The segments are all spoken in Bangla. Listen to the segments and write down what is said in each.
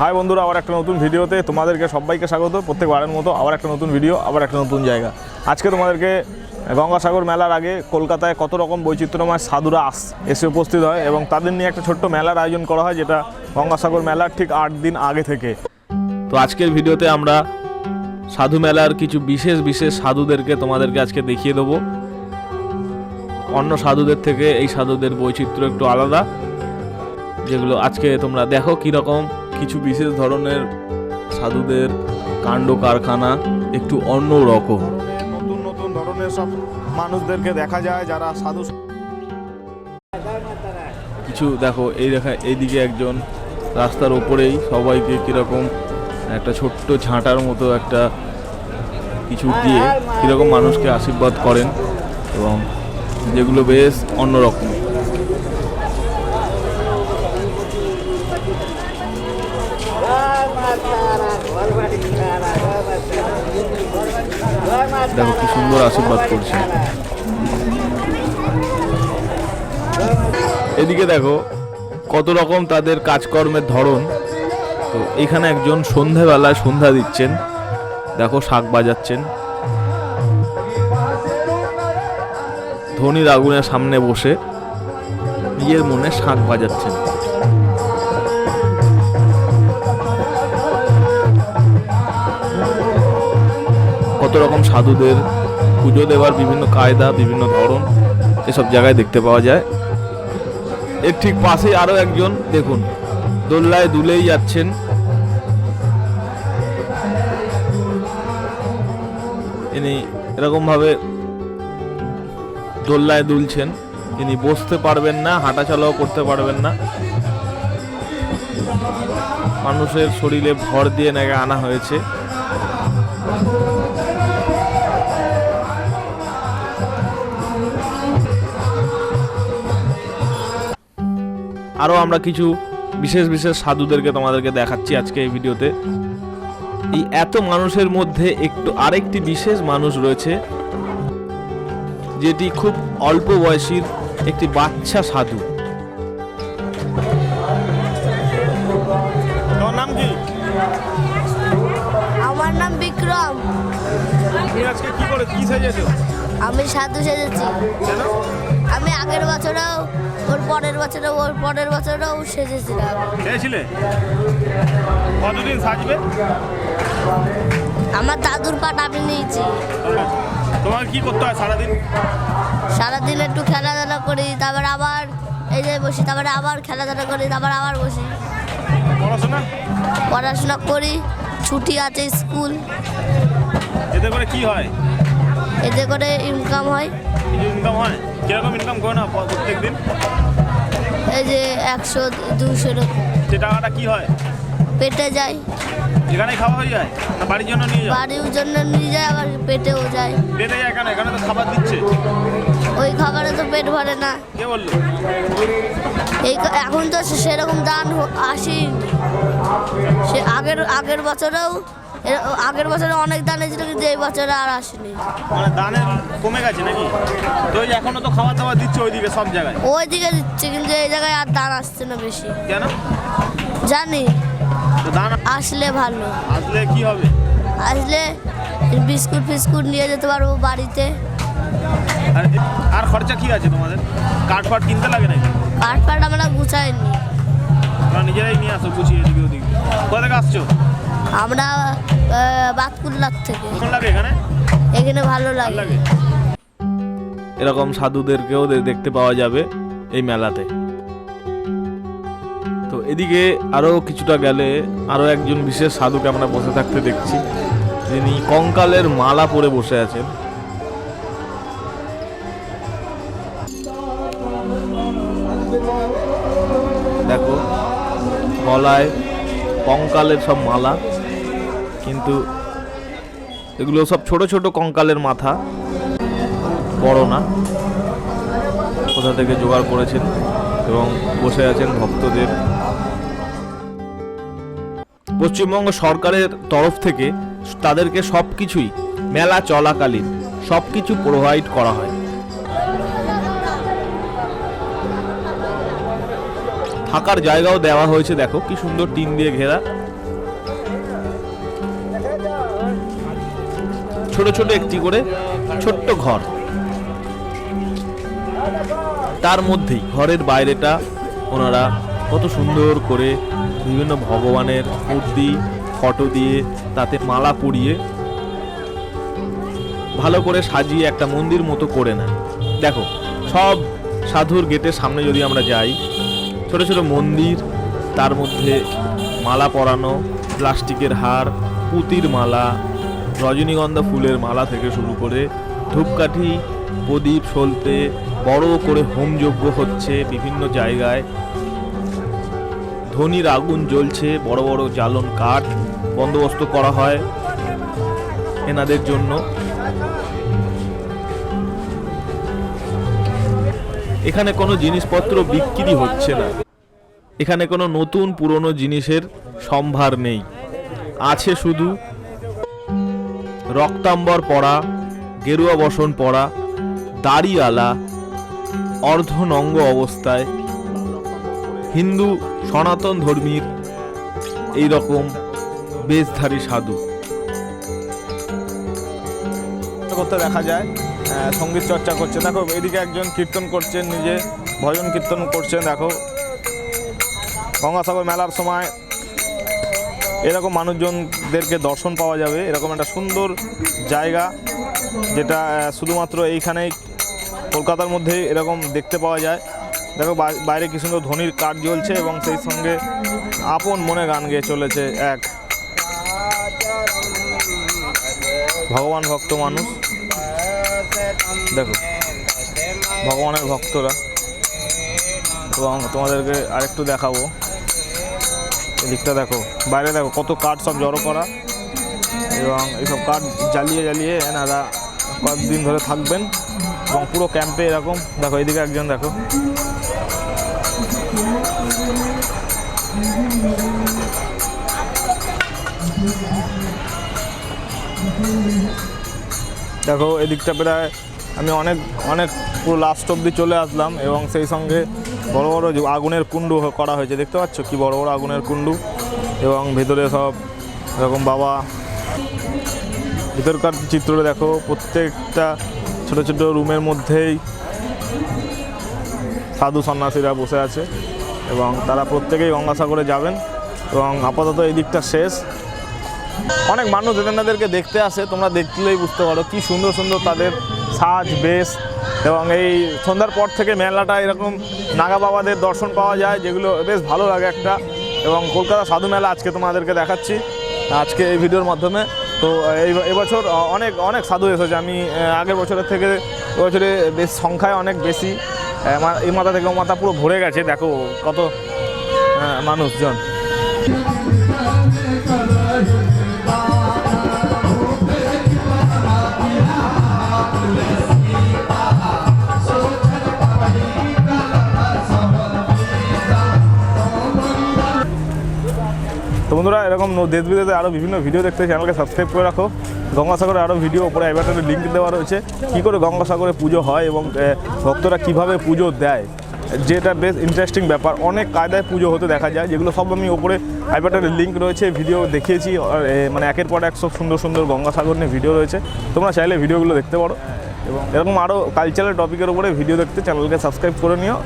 হাই বন্ধুরা, আবার একটা নতুন ভিডিওতে তোমাদেরকে সবাইকে স্বাগত। প্রত্যেকবারের মতো আবার একটা নতুন ভিডিও, আবার একটা নতুন জায়গা। আজকে তোমাদেরকে গঙ্গাসাগর মেলার আগে কলকাতায় কত রকম বৈচিত্র্যময় সাধুরা আস, এসে উপস্থিত হয় এবং তাদের নিয়ে একটা ছোট্ট মেলার আয়োজন করা হয়, যেটা গঙ্গাসাগর মেলার ঠিক আট দিন আগে থেকে। তো আজকের ভিডিওতে আমরা সাধু মেলার কিছু বিশেষ বিশেষ সাধুদেরকে তোমাদেরকে আজকে দেখিয়ে দেবো। অন্য সাধুদের থেকে এই সাধুদের বৈচিত্র্য একটু আলাদা। যেগুলো আজকে তোমরা দেখো কীরকম কিছু বিশেষ ধরনের সাধুদের কাণ্ড কারখানা একটু অন্য রকম। নতুন নতুন ধরনের সব মানুষদেরকে দেখা যায় যারা সাধু কিছু দেখো এই দেখা এইদিকে একজন রাস্তার ওপরেই সবাইকে কীরকম একটা ছোট্ট ঝাঁটার মতো একটা কিছু দিয়ে কীরকম মানুষকে আশীর্বাদ করেন এবং যেগুলো বেশ অন্যরকম। দেখো কি সুন্দর আশীর্বাদ করছে। এদিকে দেখো, কত রকম তাদের কাজকর্মের ধরন। তো এখানে একজন সন্ধেবেলায় সন্ধ্যা দিচ্ছেন। দেখো শাক বাজাচ্ছেন। ধনির আগুনের সামনে বসে নিজের মনে শাক বাজাচ্ছেন। কত রকম সাধুদের পুজো দেওয়ার বিভিন্ন কায়দা, বিভিন্ন ধরন এসব জায়গায় দেখতে পাওয়া যায়। এর ঠিক পাশেই আরও একজন, দেখুন, দোল্লায় দুলেই যাচ্ছেন। ইনি এরকম ভাবে দোল্লায় দুলছেন। ইনি বসতে পারবেন না, হাঁটাচলাও করতে পারবেন না। মানুষের শরীরে ভর দিয়ে নাকি আনা হয়েছে। আরও আমরা কিছু বিশেষ বিশেষ সাধুদেরকে তোমাদেরকে দেখাচ্ছি আজকে এই ভিডিওতে। এই এত মানুষের মধ্যে একটু আরেকটি বিশেষ মানুষ রয়েছে যেটি খুব অল্প বয়সীর একটি বাচ্চা সাধু। নাম কি? আমার নাম বিক্রম। আজকে কি করে কি সেজেছো? আমি সাধু সেজেছি। কেন? আমি আগের বছরেও ওর পরের বছরেও ওর পরের বছরেও সেজেছিলাম। সেজেছিলে? কতদিন সাজবে? আমার দাদুর পাট আমি নিয়েছি। তোমার কি করতে হয় সারাদিন? সারাদিন একটু খেলাধুলা করি তারপর আবার এই যে বসি তারপরে আবার খেলাধুলা করি তারপর আবার বসি। পড়াশোনা? পড়াশোনা করি ছুটি আছে স্কুল। এতে করে কি হয়? এতে করে ইনকাম হয়। ইনকাম হয়? কীরকম ইনকাম প্রত্যেক দিন এই যে একশো দুশো সে টাকাটা কি হয়? পেটে যায়। এখানে খাওয়া হয়ে যায়? না বাড়ির জন্য নিয়ে যাও? বাড়ির জন্য নিয়ে যায় আবার পেটেও যায়। পেটে যায় কেন? এখানে তো খাবার দিচ্ছে। ওই খাবারে তো পেট ভরে না। কে বলল? এই এখন তো সেরকম দান আসেনি সে আগের আগের বছরেও আগের বছরে অনেক দান এসেছিল কিন্তু এই বছরে আর আসেনি। মানে দানের কমে গেছে নাকি? তো এখনও তো খাবার দাবার দিচ্ছে ওইদিকে সব জায়গায়। ওই দিকে দিচ্ছে কিন্তু এই জায়গায় আর দান আসছে না বেশি। কেন? জানি। দান আসলে ভালো। আসলে কি হবে? আসলে বিস্কুট ফিস্কুট নিয়ে যেতে পারব বাড়িতে। আর খরচা কি আছে তোমাদের? কাঠ ফাট কিনতে লাগে নাকি? কাঠ ফাট আমরা গুছাইনি। নিজেরাই নিয়ে আসো গুছিয়ে এদিকে ওদিকে। কোথা থেকে আসছো? আমরা বাতকুল্লার থেকে। কখন লাগে এখানে? এখানে ভালো লাগে। এরকম সাধুদেরকেও দেখতে পাওয়া যাবে এই মেলাতে। তো এদিকে আরও কিছুটা গেলে আরও একজন বিশেষ সাধুকে আমরা বসে থাকতে দেখছি। যিনি কঙ্কালের মালা পরে বসে আছেন। গলায় কঙ্কালের সব মালা, কিন্তু এগুলো সব ছোট ছোট কঙ্কালের মাথা, বড় না। কোথা থেকে জোগাড় করেছেন এবং বসে আছেন ভক্তদের। পশ্চিমবঙ্গ সরকারের তরফ থেকে তাদেরকে সব কিছুই মেলা চলাকালীন সব কিছু প্রোভাইড করা হয়। থাকার জায়গাও দেওয়া হয়েছে, দেখো কি সুন্দর টিন দিয়ে ঘেরা। ছোট ছোট একটি করে ছোট্ট ঘর। তার মধ্যেই ঘরের বাইরেটা ওনারা কত সুন্দর করে বিভিন্ন ভগবানের মূর্তি, ফটো দিয়ে তাতে মালা পরিয়ে ভালো করে সাজিয়ে একটা মন্দির মতো করে নেন। দেখো, সব সাধুর গেটের সামনে যদি আমরা যাই ছোট ছোট মন্দির, তার মধ্যে মালা পরানো, প্লাস্টিকের হার, পুতির মালা, রজনীগন্ধা ফুলের মালা থেকে শুরু করে ধূপকাঠি, প্রদীপ সলতে, বড় করে হোমযজ্ঞ হচ্ছে বিভিন্ন জায়গায়। ধনির আগুন জ্বলছে, বড় বড় জ্বালন কাঠ বন্দোবস্ত করা হয় এনাদের জন্য। এখানে কোনো জিনিসপত্র বিক্রি হচ্ছে না। এখানে কোনো নতুন পুরনো জিনিসের সম্ভার নেই। আছে শুধু রক্তাম্বর পরা গেরুয়া বসন পরা দাড়িওয়ালা অর্ধনঙ্গ অবস্থায়, হিন্দু সনাতন ধর্মীর এই রকম বেশধারী সাধু। করতে দেখা যায় সংগীত চর্চা করছে। দেখো, এদিকে একজন কীর্তন করছেন, নিজে ভজন কীর্তন করছেন, দেখো। গঙ্গাসাগর মেলার সময় এরকম মানুষজনদেরকে দর্শন পাওয়া যাবে। এরকম একটা সুন্দর জায়গা, যেটা শুধুমাত্র এইখানেই কলকাতার মধ্যে এরকম দেখতে পাওয়া যায়। দেখো বাইরে কি সুন্দর ধ্বনির কাঠ জ্বলছে এবং সেই সঙ্গে আপন মনে গান গেয়ে চলেছে এক ভগবান ভক্ত মানুষ। দেখো, ভগবানের ভক্তরা। এবং তোমাদেরকে আরেকটু দেখাবো। এদিকটা দেখো, বাইরে দেখো, কত কাঠ সব জড়ো করা। এবং এইসব কাঠ জ্বালিয়ে জ্বালিয়ে এনারা কয়েকদিন ধরে থাকবেন। এবং পুরো ক্যাম্পে এরকম, দেখো এদিকে একজন দেখো। দেখো, এদিকটা প্রায় আমি অনেক অনেক পুরো লাস্ট অবধি চলে আসলাম এবং সেই সঙ্গে বড় বড় আগুনের কুণ্ডু করা হয়েছে। দেখতে পাচ্ছ কি বড় বড় আগুনের কুণ্ডু এবং ভেতরে সব এরকম বাবা। ভিতরকার চিত্র দেখো, প্রত্যেকটা ছোট ছোট রুমের মধ্যেই সাধু সন্ন্যাসীরা বসে আছে এবং তারা প্রত্যেকেই গঙ্গাসাগরে যাবেন এবং আপাতত এই দিকটা শেষ। অনেক মানুষ এনাদেরকে দেখতে আসে, তোমরা দেখলেই বুঝতে পারো কি সুন্দর সুন্দর তাদের সাজ বেশ এবং এই সন্ধ্যার পর থেকে মেলাটা এরকম নাগা বাবাদের দর্শন পাওয়া যায় যেগুলো বেশ ভালো লাগে একটা। এবং কলকাতা সাধু মেলা আজকে তোমাদেরকে দেখাচ্ছি আজকে এই ভিডিওর মাধ্যমে। তো এই এবছর অনেক অনেক সাধু এসেছে। আমি আগের বছরের থেকে এবছরে বেশ সংখ্যায় অনেক বেশি। এই মাথা থেকে ও মাথা পুরো ভরে গেছে দেখো কত আহ, মানুষজন। বন্ধুরা, এরকম দেশ বিদেশে আরও বিভিন্ন ভিডিও দেখতে চ্যানেলকে সাবস্ক্রাইব করে রাখো। গঙ্গাসাগরে আরও ভিডিও ওপরে আইবাটারে লিঙ্ক দেওয়া রয়েছে। কী করে গঙ্গাসাগরে পুজো হয় এবং ভক্তরা কীভাবে পুজো দেয়, যেটা বেশ ইন্টারেস্টিং ব্যাপার। অনেক কায়দায় পুজো হতে দেখা যায়, যেগুলো সব আমি ওপরে আইবাটারে লিঙ্ক রয়েছে ভিডিও দেখিয়েছি মানে একের পর এক সব সুন্দর সুন্দর গঙ্গাসাগর নিয়ে ভিডিও রয়েছে। তোমরা চাইলে ভিডিওগুলো দেখতে পারো। এবং এরকম আরও কালচারাল টপিকের উপরে ভিডিও দেখতে চ্যানেলকে সাবস্ক্রাইব করে নিও।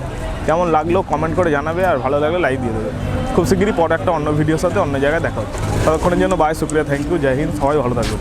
কেমন লাগল কমেন্ট করে জানাবে, আর ভালো লাগলে লাইক দিয়ে দেবে। খুব শিগগিরই পরে একটা অন্য ভিডিওর সাথে অন্য জায়গায় দেখা হচ্ছে। ততক্ষণের জন্য বাই শুক্রিয়া থ্যাংক ইউ জয় হিন্দ, সবাই ভালো থাকবে